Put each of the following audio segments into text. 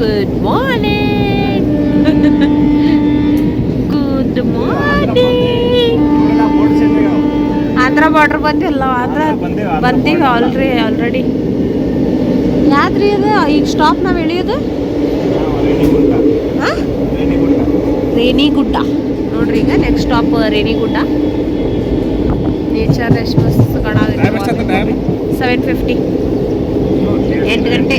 Good morning! Good morning! Andhra border ಬಂದಿಲ್ಲ ಆಂಧ್ರ ಬಂದೀವಿ ಆಲ್ರಿ already ಯಾವ್ದ್ರಿ ಅದು? ಈಗ ಸ್ಟಾಪ್ ನಾವು ಇಳಿಯೋದು ಹಾಂ? ರೇಣಿಗುಡ್ಡ. ನೋಡ್ರಿ ಈಗ ನೆಕ್ಸ್ಟ್ ಸ್ಟಾಪ್ ರೇಣಿಗುಡ್ಡ. ನೇಚರ್ ಎಷ್ಟು ಮಸ್ತ್ ಕಾಣಾಗುತ್ತೆ ಸೆವೆನ್ ಫಿಫ್ಟಿ ಎಂಟು ಗಂಟೆ.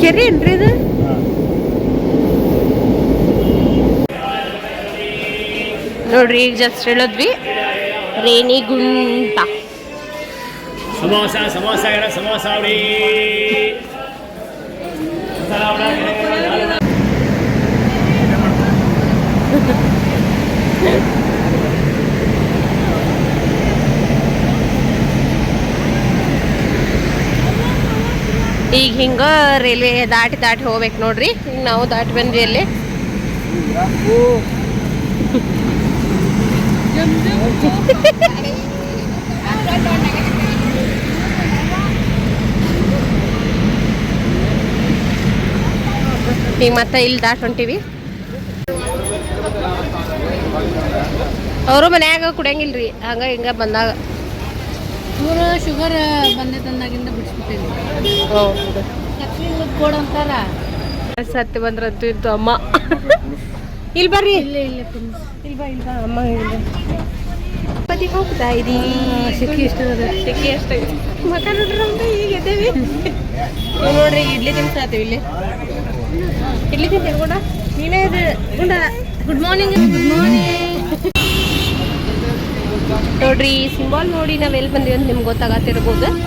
ಕೆರೆ ಏನ್ರಿ ಇದು? ನೋಡ್ರಿ ಈಗ ಜಸ್ಟ್ ಹೇಳಿದ್ವಿ. ರೇಣಿ ಗುಂಟ. ಸಮೋಸ ಸಮೋಸ ಸಮೋಸ ಈಗ ಹಿಂಗ ರೈಲ್ವೆ ದಾಟಿ ದಾಟಿ ಹೋಗ್ಬೇಕು ನೋಡ್ರಿ. ಈಗ ನಾವು ದಾಟಿ ಬಂದ್ವಿ ಅಲ್ಲಿ. ಈಗ ಮತ್ತೆ ಇಲ್ಲಿ ದಾಟ್ ಹೊಂಟಿವಿ. ಅವರು ಮನ್ಯಾಗ ಕುಡಿಯಂಗಿಲ್ರಿ ಹಂಗ ಹಿಂಗ ಬಂದಾಗ. ಇವರು ಶುಗರ್ ಬಂದಿದ್ದಂದಾಗಿಂದ ಬಿಡಿಸ್ಬಿಟ್ಟಿದ್ವಿ ಕೊಡು ಅಂತಾರ? ಸತ್ಯ ಬಂದ್ರಂತೂ ಇತ್ತು ಅಮ್ಮ. ಇಲ್ಲಿ ಬರ್ರಿ. ಇಲ್ಲ ಇಲ್ಲ ಇಲ್ಲ ಇಲ್ಲಿ ಬಾ ಇಲ್ಲ ಅಮ್ಮ ಇಲ್ಲ. ಪತಿ ಹೋಗ್ತಾ ಇದೀವಿ ಸಿಕ್ಕಿ ಎಷ್ಟು ಸಿಕ್ಕಿ ಎಷ್ಟು ಮಕ ನೋಡ್ರಿ ಅಂತ ಈಗ ಎದ್ದೇವಿ. ನೋಡ್ರಿ ಇಡ್ಲಿ ತಿನ್ಸಾತೀವಿ ಇಲ್ಲಿ. ಇಡ್ಲಿ ತಿಂತೀವಿ ಗುಂಡ? ನೀನೇ ಇದು. Gunda good morning good morning. ನೋಡ್ರಿ ಸಿಂಬಾಲ್ ನೋಡಿ ನಾವ್ ಎಲ್ಲಿ ಬಂದಿವಿ ಅಂತ ನಿಮ್ಗೆ ಗೊತ್ತಾಗತ್ತಿರ್ಬೋದು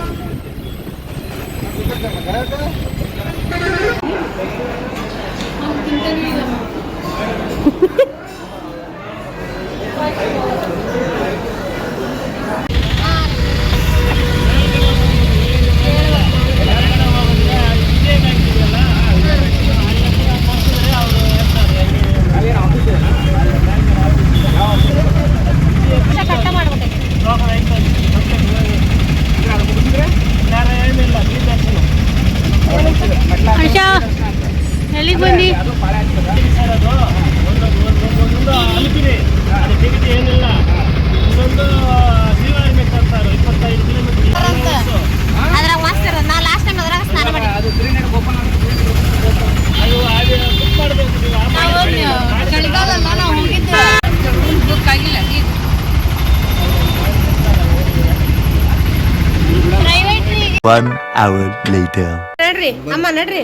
ಕಟ್ಟ ಮಾಡ್ಬೇಕು ಹರ್ಷ ಎಲ್ಲಿಗೆ ಬಂದಿ ಅಲ್ಪಿರಿ ಅದು ಟಿಕೆಟ್ ಏನಿಲ್ಲ ಇನ್ನೊಂದು ಶ್ರೀವಾರಿ ಅಂತಾರೆ ಇಪ್ಪತ್ತೈದು ಕಿಲೋಮೀಟರ್ ಅದ್ರಾಗ ಮಸ್ತ್ ಇರೋದು ನಾ ಲಾಸ್ಟ್ ಟೈಮ್ ಅದ್ರಾಗ ಸ್ನಾನ ಮಾಡಿ ಅದು ಅದು ಬುಕ್ ಮಾಡಬೇಕು ನೀವು ಆ ಚಳಿಗಾಲಲ್ಲ ನಾವು ಹೋಗಿದ್ದೆ ಬುಕ್ ಆಗಿಲ್ಲ ಪ್ರೈವೇಟ್ ರೀ One hour later. ನಡ್ರಿ ಅಮ್ಮ ನಡ್ರಿ.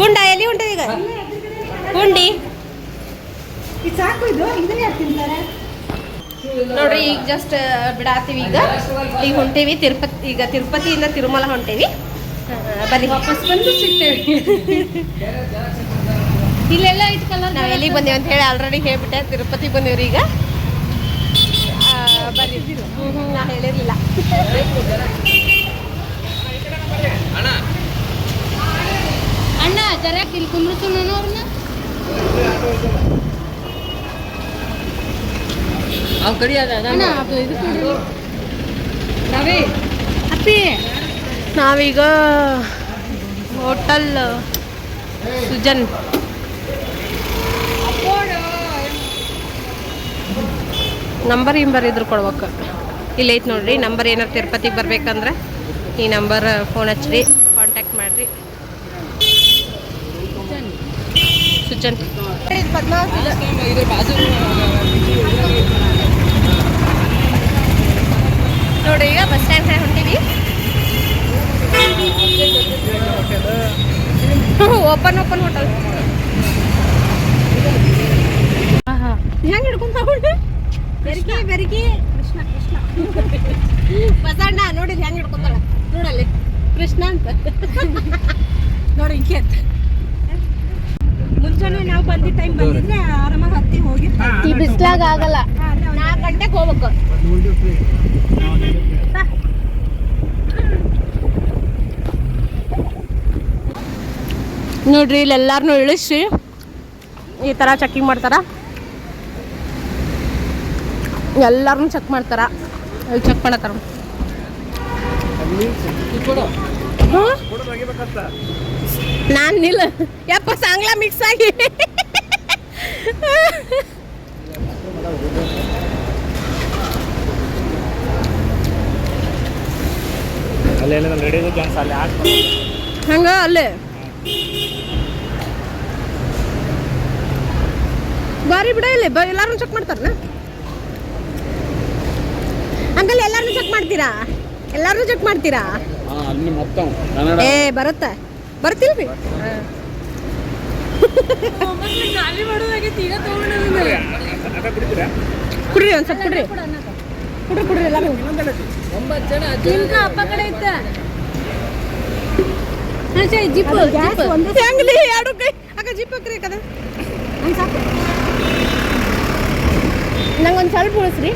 ಗುಂಡ ಎಲ್ಲಿ ಉಂಟು ಈಗ? ಗುಂಡಿ. ನೋಡ್ರಿ ಈಗ ಜಸ್ಟ್ ಬಿಡಾತೀವಿ ಈಗ. ಈಗ ಹೊಂಟೇವಿ ತಿರುಪತಿ ಈಗ ತಿರುಪತಿಯಿಂದ ತಿರುಮಲ ಹೊಂಟೇವಿ. ಬರ್ರಿ ವಾಪಸ್ ಬಂದು ಸಿಗ್ತೇವೆ ಇಲ್ಲೆಲ್ಲ ಇಟ್ಕಲ್ಲ ನಾವು ಎಲ್ಲಿಗೆ ಬಂದೇವಿ ಅಂತ ಹೇಳಿ ಆಲ್ರೆಡಿ ಹೇಳ್ಬಿಟ್ಟೆ ತಿರುಪತಿ ಬಂದೇವ್ರಿ ಈಗ. ನಾ ಹೇಳಿರಲಿಲ್ಲ ಅಣ್ಣ ಜರ ಇಲ್ಲಿ ಕುಂದ್ರಸು ನಾನು ಅವ್ರನ್ನ ಅಣ್ಣ ಅದು ಇದು ಕೊಡ್ರಿ ರವಿ. ಅಪ್ಪಿ ನಾವೀಗ ಹೋಟಲ್ ಸುಜನ್. ನಂಬರ್ ಇಂಬರ್ ಇದ್ರು ಕೊಡ್ಬೇಕು. ಇಲ್ಲಿ ಐತೆ ನೋಡ್ರಿ ನಂಬರ್ ಏನಾರು ತಿರುಪತಿಗೆ ಬರ್ಬೇಕಂದ್ರೆ ಈ ನಂಬರ್ ಫೋನ್ ಹಚ್ಚಿರಿ ಕಾಂಟ್ಯಾಕ್ಟ್ ಮಾಡಿರಿ. ಸುಜನ್. ನೋಡಿ ಈಗ ಬಸ್ ಸ್ಟ್ಯಾಂಡ್ ಕಡೆ ಹೊಂಟೀವಿ. ಓಪನ್ ಓಪನ್ ಹೋಟೆಲ್ ಹೆಂಗೆ ಹಿಡ್ಕೊಂಡು ಬೆರಗಿ ಬೆರಗಿ ಕೃಷ್ಣ ಕೃಷ್ಣ. ಬಸಣ್ಣ ನೋಡಿದ್ ಹೆಂಗ್ ಹಿಡ್ಕೊಂತಾಳ? ನೋಡಲ್ಲಿ. ಕೃಷ್ಣ ಅಂತ. ನೋಡಿ ಹಿಂಗೆ ಅಂತ. ಮುಂಚೆನೆ ನಾವು ಬಂದಿದ್ದ ಟೈಮ್ ಬಂದಿದ್ರೆ ಆರಾಮಾಗಿ ಹತ್ತಿ ಹೋಗಿ. ಈ ಬಿಸ್ಲಾಗ ಆಗಲ್ಲ. ನಾಲ್ಕು ಗಂಟೆಗೆ ಹೋಗ್ಬೇಕು. ನೋಡ್ರಿ ಇಲ್ಲಿ ಎಲ್ಲಾರನ್ನೂ ಇಳಿಸಿ ಈ ಥರ ಚೆಕಿಂಗ್ ಮಾಡ್ತಾರ? ಎಲ್ಲಾರನ್ನೂ ಚೆಕ್ ಮಾಡ್ತಾರ. ಅಲ್ಲಿ ಚೆಕ್ ಮಾಡತ್ತಾರ. ನಾನು ನಿಲ್ಲ. ಯಪ್ಪ ಸಾಂಗ್ಲ ಮಿಕ್ಸ್ ಆಗಿ. ಹಂಗ ಅಲ್ಲೇ. ಬಾರಿ ಬಿಡ ಇಲ್ಲಿ ಬ ಚೆಕ್ ಮಾಡ್ತಾರನ? ಅಂಕಲ್ ಎಲ್ಲಾರು ಚೆಕ್ ಮಾಡ್ತೀರಾ? ಎಲ್ಲಾರು ಚೆಕ್ ಮಾಡ್ತೀರಾ? ಅಲ್ಲಿ ಮೊತ್ತ ಕನ್ನಡ. ಏ ಬರುತ್ತ. ಬರ್ತಿಲ್ರಿ ಕುಡ್ರಿ ಒಂದ್ ಸ್ವಲ್ಪ ಕುಡ್ರಿ. ಕುಡ್ರಿ ಕುಡ್ರಿ ಎಲ್ಲಾರು ಅಪ್ಪ ಕಡೆ ಇತ್ತ ಜಿಪ್ ಹೆಂಗ್ಲಿ ಎರಡು ಕೈ? ಅಕ್ಕ ಜಿಪ್ ಹಾಕ್ರಿ ಕದ ನಂಗೊಂದು ಸ್ವಲ್ಪ ಉಳಿಸ್ರಿ.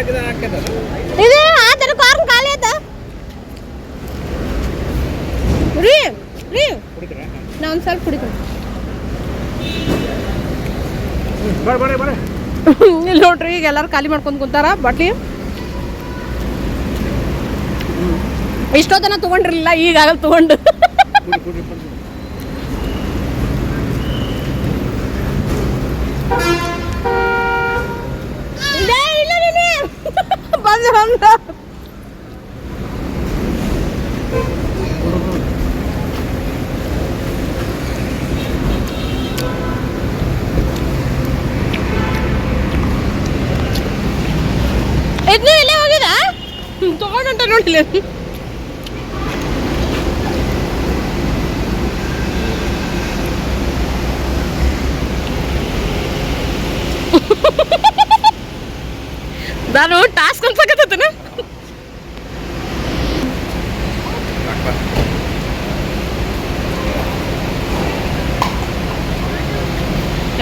ಇದು ಆ ಥರ ಕಾರ್ನ್ ಖಾಲಿ ಆಯ್ತ? ರೀ ರೀ. ನಾ ಒಂದು ಸ್ವಲ್ಪ ಕುಡಿತೀನಿ. ಇಲ್ಲಿ ನೋಡ್ರಿ ಈಗ ಎಲ್ಲರೂ ಖಾಲಿ ಮಾಡ್ಕೊಂಡು ಕುಂತಾರ ಬಟ್ಲಿ. ಇಷ್ಟೊತ್ತನ ತಗೊಂಡಿರ್ಲಿಲ್ಲ ಈಗ ಆಗಲ್ ತಗೊಂಡು ಕುಡಿ ಕುಡಿ ಕುಡಿ ಇದೇ ಇಲ್ಲ ನೀನೆ. ಬಂದ ಇದನ್ನು ಇಲ್ಲೇ ಹೋಗಿದ ತಗೊಂಡಂಟ ನೋಡಿಲ್ಲ. ನಾನು ಟಾಸ್ಕ್ ಅನ್ಸಕತ್ತನ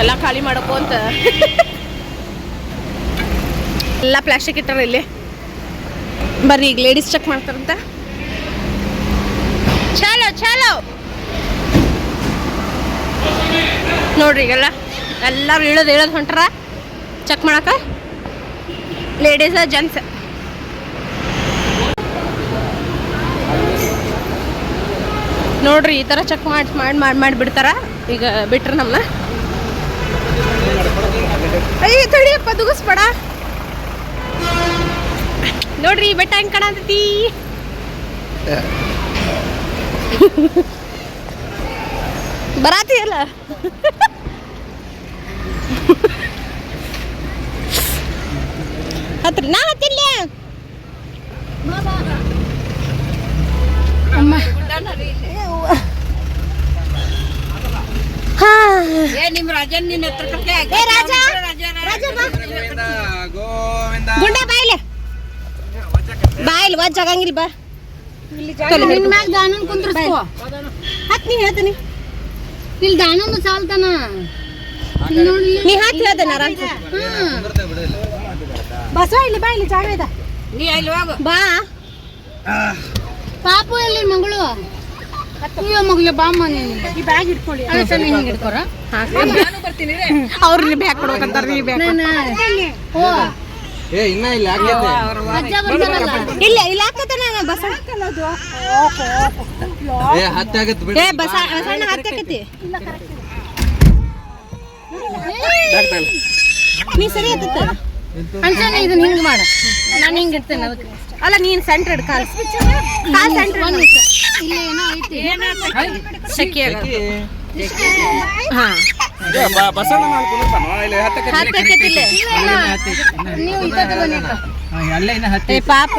ಎಲ್ಲ ಖಾಲಿ ಮಾಡಕ್ಕೋ ಅಂತ. ಎಲ್ಲ ಪ್ಲಾಸ್ಟಿಕ್ ಇಟ್ಟಾರ ಇಲ್ಲಿ. ಬರ್ರಿ ಈಗ ಲೇಡೀಸ್ ಚೆಕ್ ಮಾಡ್ತಾರಂತ. ಚಲೋ ಚಲೋ. ನೋಡ್ರಿ ಈಗೆಲ್ಲ ಎಲ್ಲರೂ ಇಳೋದು ಇಳೋದು ಹೊಂಟ್ರ? ಚೆಕ್ ಮಾಡಕ ಲೇಡೀಸ್ ಜೆಂಟ್ಸ್ ನೋಡ್ರಿ, ಈ ಥರ ಚೆಕ್ ಮಾಡಿ ಮಾಡಿ ಮಾಡಿ ಮಾಡಿ ಬಿಡ್ತಾರ ಈಗ ಬಿಟ್ರ ನಮ್ಮನ್ನ ಅಯ್ಯ ತಡಿಯಪ್ಪ, ದುಗಿಸ್ಬೇಡ. ನೋಡ್ರಿ ಬೆಟ್ಟ ಹೆಂಗ್ ಕಾಣತೈತಿ? ಬರಾತಿ ಅಲ್ಲ ಹತ್ರ ನಾ ಹತ್ತಿಲ್ಲ ಹಾ. ನಿಮ್ ರಾಜನ್ ನಿನ್ನ ಹತ್ರ ಏ ರಾಜ. ರಾಜ ಬಾ. ಗುಂಡ ಬಾಯ್ಲೆ ಬಾಯಿಲ್ ವಾಜ್ ಆಗಂಗಿಲ್ಲ ಬಾ ನಿನ್ ಮ್ಯಾಗ ದಾನನ್ ಕುಂದ್ರಸ್ಕೋ. ಹತ್ ನೀ ಹೇಳ್ತೀನಿ. ಇಲ್ಲಿ ದಾನನು ಸಾಲ್ತಾನ. ನೀ ಹಾಕಿ ಹೇಳ್ತಾನ ಆರಾಮ್ ಬಸ ಇಲ್ಲಿ ಬಾ ಇಲ್ಲಿ ಜಾಗ ಇದೆ. ನೀ ಅಲ್ಲಿ ಹೋಗು. ಬಾ. ಪಾಪು ಎಲ್ಲಿ ಮಗಳು? ಅಯ್ಯೋ ಮಗಳು ಬಾಮ್ಮ ನೀನು. ಈ ಬ್ಯಾಗ್ ಇಟ್ಕೊಳ್ಳಿ ನೀನ್ ಹಿಂಗ್ ಅವ್ರು ಇಲ್ಲಿ ಬ್ಯಾಗ್ ಕೊಡ್ಬೇಕಂತಾರ ನೀ ಬ್ಯಾಗ್ ನಾನು ಓ ಏ ಇನ್ನ ಇಲ್ಲ ಅಜ್ಜ ಇಲ್ಲ ಇಲ್ಲ ಹಾಕತಾನ ಬಸ ಏ ಹತ್ತೆ ಆಗತ್ತೆ ಬಿಡಿ. ಏ ಬಸ ಬಸಣ್ಣ ಹಾಕಕತಿ ನೀ ಸರಿ ಹತ್ತ ಅನ್ಸಣ್ಣ ಇದನ್ನ ಹಿಂಗ್ ಮಾಡ. ನಾನು ಹಿಂಗ್ ಇರ್ತೇನೆ ಅದಕ್ಕೆ. ಅಲ್ಲ ನೀನ್ ಸೆಂಟ್ರೆಡ್ ಕಾಲ್. ಕಾಲ್ ಸೆಂಟರ್ ಒಂದ್ ನಿಮಿಷ ಇಲ್ಲ ಏನೋ ಐತಿ ಶೆಕೆ ಹಾ ಬಸಣ್ಣ ಮಾಡ್ಕೊಂಡು ಇಲ್ಲಿ ಹತ್ತಕ್ಕೆ ಹಾಕಕತ್ತಿಲ್ಲ ನೀವು ಇದ್ದಾಗ ಬನ್ನಿ ಅಕ್ಕ. ಅಲ್ಲೇ ಇನ್ನ ಹತ್ತೆ ಏ ಪಾಪ.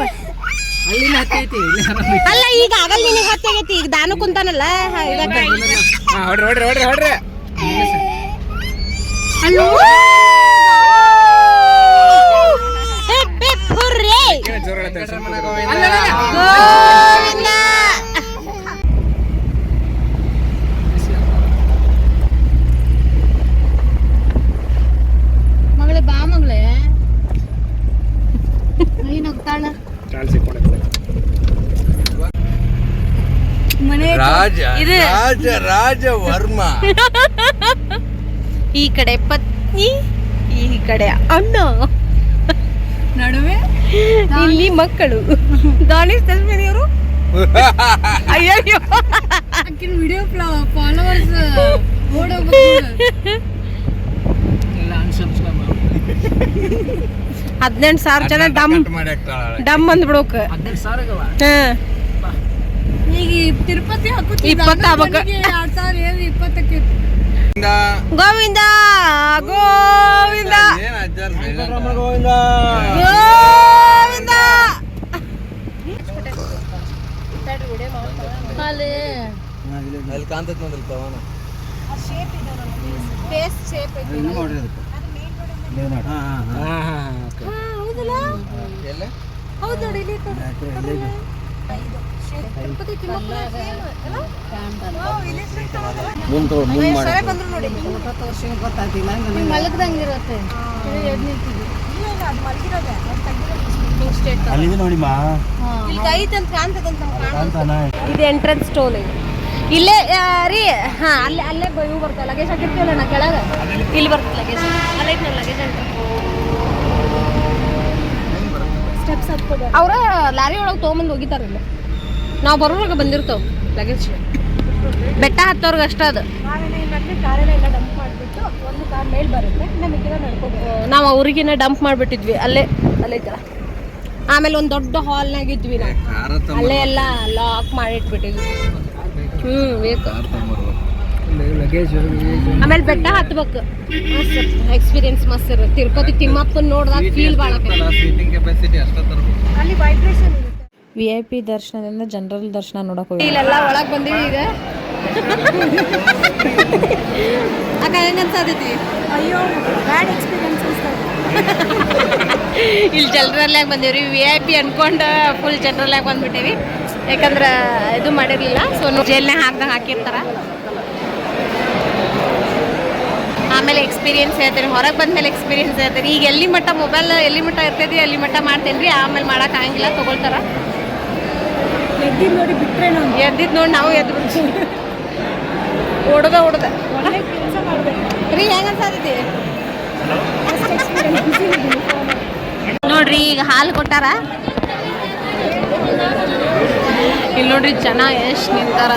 ಅಲ್ಲಿನ ಹತ್ತೈತಿ ಅಲ್ಲ ಈಗ ಆಗಲ್ಲ ನಿನಗೆ ಹತ್ತಾಗೈತಿ ಈಗ ದಾನು ಕುಂತಾನಲ್ಲ? ಇದಕ್ಕ. ಹೊಡ್ರಿ ಹೊಡ್ರಿ ಹೊಡ್ರಿ ಹೊಡ್ರಿ. ಅಲ್ಲೋ ಮಗಳೇ ಬಾ ಮಗಳೇ. ಏನ್ ಹೋಗ್ತಾಳ ಮನೆ ರಾಜ ಇದು- ರಾಜ ರಾಜ ವರ್ಮ ಈ ಕಡೆ ಪತ್ನಿ ಈ ಕಡೆ ಅಣ್ಣ. ನಡುವೆ ಇಲ್ಲಿ ಮಕ್ಕಳು. ದಾನಿಶ್ ಅವರು ಅಯ್ಯೋ ಅಕ್ಕಿನ ವಿಡಿಯೋ ಫಾಲೋವರ್ಸ್ ಹದಿನೆಂಟು ಸಾವಿರ ಜನ ಡಮ್ ಡಮ್ ಅಂದ್ಬಿಡೋಕ. ಈಗ ತಿರುಪತಿ ಹಾಕುತ್ತಿ ಇಪ್ಪತ್ತು ಆಗ್ಬೇಕು. ಎರಡ್ ಸಾವಿರ ಏಳು ಇಪ್ಪತ್ತಕ್ಕೆ ಗೋವಿಂದ. ಗೋವಿಂದ? ಗೋವಿಂದ. ಅಲ್ಲಿ ನೋಡ್ರಿ ಪವನ. ಹೌದು ನೋಡಿ ಇಲ್ಲಿ ನೋಡಿ ಇದು ಎಂಟ್ರೆನ್ಸ್ ಟೋಲ್ ಇಲ್ಲೇ ರೀ ಹಾ ಅಲ್ಲೇ ಅಲ್ಲೇ ಬ- ಇವು ಬರ್ತಾವ ಲಗೇಜ್ ಹಾಕಿರ್ತೀವಲ್ಲ ನಾ ಕೆಳಗೆ? ಇಲ್ಲಿ ಬರ್ತದೆ ಲಗೇಜ್ ಅಲ್ಲೈತೆ ಲಗೇಜ್ ಅಂತ. ಸ್ಟೆಪ್ಸ್ ಹತ್ಕೋಬೇಕು ಅವ್ರ ಲಾರಿ ಒಳಗೆ ತೊಗೊಂಬಂದು ಹೋಗಿತಾರಲ್ಲ ನಾವು ಬರೋವಾಗ ಬಂದಿರ್ತಾವ ಲಗೇಜ್ ಬೆಟ್ಟ ಹತ್ತೋರ್ಗೆ ಅಷ್ಟ ಅದು. ನಾವು ಅವ್ರಿಗಿನ ಡಂಪ್ ಮಾಡಿಬಿಟ್ಟಿದ್ವಿ ಅಲ್ಲೇ ಅಲ್ಲೇ ಇದ್ದ. ಆಮೇಲೆ ಒಂದು ದೊಡ್ಡ ಹಾಲ್ನಾಗ ಇದ್ವಿ ನಾವು. ಅಲ್ಲೇ ಎಲ್ಲ ಲಾಕ್ ಮಾಡಿಟ್ಬಿಟ್ಟಿದ್ವಿ. ಹ್ಮ್ ಬೇಕು. ಆಮೇಲೆ ಬೆಟ್ಟ ಹತ್ಬೇಕು. ಎಕ್ಸ್ಪೀರಿಯನ್ಸ್ ಮಸ್ತ್ ಇರ ತಿರುಪತಿ ತಿಮ್ಮಪ್ಪನ ನೋಡ್ದಾಗ ಫೀಲ್ ಭಾಳ ಸೀಟಿಂಗ್ ಕೆಪಾಸಿಟಿ ಅಷ್ಟ ತರ್ಬೇಕು. ವಿ ಐ ಪಿ ದರ್ಶನದಿಂದ ಜನರಲ್ ದರ್ಶನ ನೋಡಕ್ ಹೋಗಿ ಇಲ್ಲೆಲ್ಲ ಒಳಗೆ ಬಂದೀವಿ ಈಗ. ಅಕ್ಕ ಹೆಂಗ ಅನ್ಸಾದೈತಿ ಅಯ್ಯೋ ಬ್ಯಾಡ್ ಎಕ್ಸ್ಪೀರಿಯನ್ಸ್ ಇಲ್ಲಿ ಜನರಲ್ಲಾಗ ಬಂದೀವ್ರಿ. ವಿ ಐ ಪಿ ಅನ್ಕೊಂಡು ಫುಲ್ ಜನರಲ್ಲಾಗ ಬಂದ್ಬಿಟ್ಟೇವಿ. ಯಾಕಂದ್ರೆ ಇದು ಮಾಡಿರಲಿಲ್ಲ. ಸೊ ಜೈಲ್ನಾಗ ಹಾಕ್ದಂಗೆ ಹಾಕಿರ್ತಾರ. ಆಮೇಲೆ ಎಕ್ಸ್ಪೀರಿಯನ್ಸ್ ಹೇಳ್ತೀನಿ. ಹೊರಗೆ ಬಂದ್ಮೇಲೆ ಎಕ್ಸ್ಪೀರಿಯನ್ಸ್ ಹೇಳ್ತೇನೆ. ಈಗ ಎಲ್ಲಿ ಮಟ್ಟ ಮೊಬೈಲ್ ಎಲ್ಲಿ ಮಟ್ಟ ಇರ್ತೈತಿ ಎಲ್ಲಿ ಮಟ್ಟ ಮಾಡ್ತೇನೆ ರೀ ಆಮೇಲೆ ಮಾಡಕ್ಕೆ ಆಗಂಗಿಲ್ಲ ತೊಗೊಳ್ತಾರ. ಎದ್ದಿದ್ದು ನೋಡಿ ಬಿಟ್ರೆ ಎದ್ದಿದ್ದು ನೋಡಿ ನಾವು ಎದ್ದು ಹೊಡೆದ ಹೊಡೆದ ರೀ ಹೆಂಗ ಅನ್ಸಾತೈತಿ? ನೋಡ್ರಿ ಈಗ ಹಾಲು ಕೊಟ್ಟಾರ? ಇಲ್ಲಿ ನೋಡ್ರಿ ಜನ ಎಷ್ಟು ನಿಂತಾರ.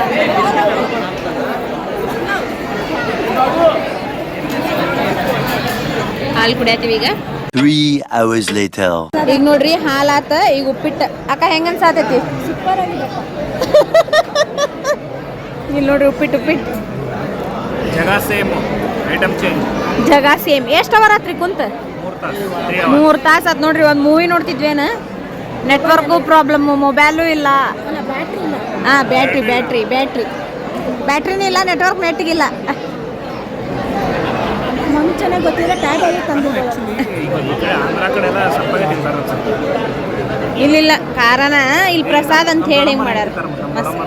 ಹಾಲು ಕುಡಿಯತ್ತೀವಿ ಈಗ. Three hours later. ಈಗ ನೋಡ್ರಿ ಹಾಲಾತ ಈಗ ಉಪ್ಪಿಟ್ಟು. ಅಕ್ಕ ಹೆಂಗ ಅನ್ಸಾತೈತಿ? ಸೂಪರ್ ಇಲ್ಲಿ ನೋಡ್ರಿ ಉಪ್ಪಿಟ್ಟು ಉಪ್ಪಿಟ್ಟು ಜಗ ಸೇಮ್ ಐಟಮ್ ಚೇಂಜ್ ಜಗ ಸೇಮ್. ಎಷ್ಟು ಅವರ್ ಆತ್ರಿ ಕುಂತ? ಮೂರು ತಾಸು ತ್ರೀ ಆತ್ ನೋಡ್ರಿ ಒಂದು ಮೂವಿ ನೋಡ್ತಿದ್ವೇನ ನೆಟ್ವರ್ಕು ಪ್ರಾಬ್ಲಮ್ಮು ಮೊಬೈಲು ಇಲ್ಲ. ಹಾಂ ಬ್ಯಾಟ್ರಿ ಬ್ಯಾಟ್ರಿ ಬ್ಯಾಟ್ರಿ ಬ್ಯಾಟ್ರಿನೂ ಇಲ್ಲ ನೆಟ್ವರ್ಕ್ ನೆಟ್ಟಿಗಿಲ್ಲ ಮುಂಚೆನೆ ಗೊತ್ತಿಲ್ಲ ಟ್ಯಾಗ್ ಆಗಿ ತಂದಿದ್ದೆ ಈಗ ಈ ಕಡೆ ಆಂಧ್ರ ಕಡೆ ಎಲ್ಲ ಟ್ಯಾಗ್ ಆಗಿ ತಂದು ಇಲ್ಲಿಲ್ಲ ಕಾರಣ ಇಲ್ಲಿ ಪ್ರಸಾದ್ ಅಂತ ಹೇಳಿ ಹಿಂಗೆ ಮಾಡ್ಯಾರ. ಮಸ್ತ್.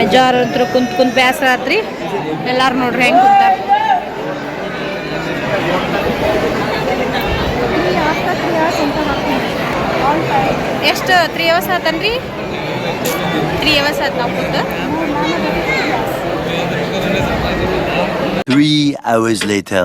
ಬೇಜಾರು ಅಂತೂ ಕುಂತ್ ಕುಂತ್ ಬೇಸರ ಆತ್ರಿ ಎಲ್ಲಾರು ನೋಡ್ರಿ ಹೆಂಗೆ ಕುಂತಾರ. ಎಷ್ಟು ತ್ರೀ ಅವರ್ಸ್ ಆತನ್ರಿ? ತ್ರೀ ಅವರ್ಸ್ ಆತ ನಾವು ಕುಂತ. Three hours later.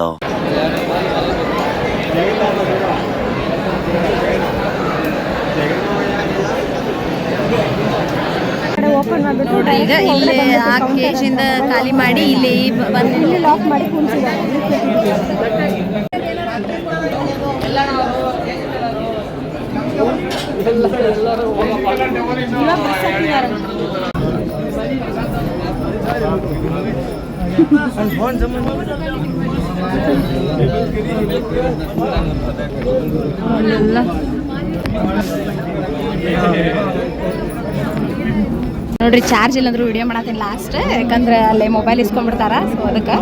ನೋಡ್ರಿ ಈಗ ಇಲ್ಲಿ ಆ ಕೇಶಿಂದ ಖಾಲಿ ಮಾಡಿ ಇಲ್ಲಿ ಬಂದು ಲಾಕ್ ಮಾಡಿ ನೋಡ್ರಿ ಚಾರ್ಜ್ ಇಲ್ಲಂದ್ರೂ ವಿಡಿಯೋ ಮಾಡತ್ತೀನಿ ಲಾಸ್ಟ್ ಯಾಕಂದ್ರೆ ಅಲ್ಲೇ ಮೊಬೈಲ್ ಇಸ್ಕೊಂಡ್ಬಿಡ್ತಾರ ಸೊ ಅದಕ್ಕೆ.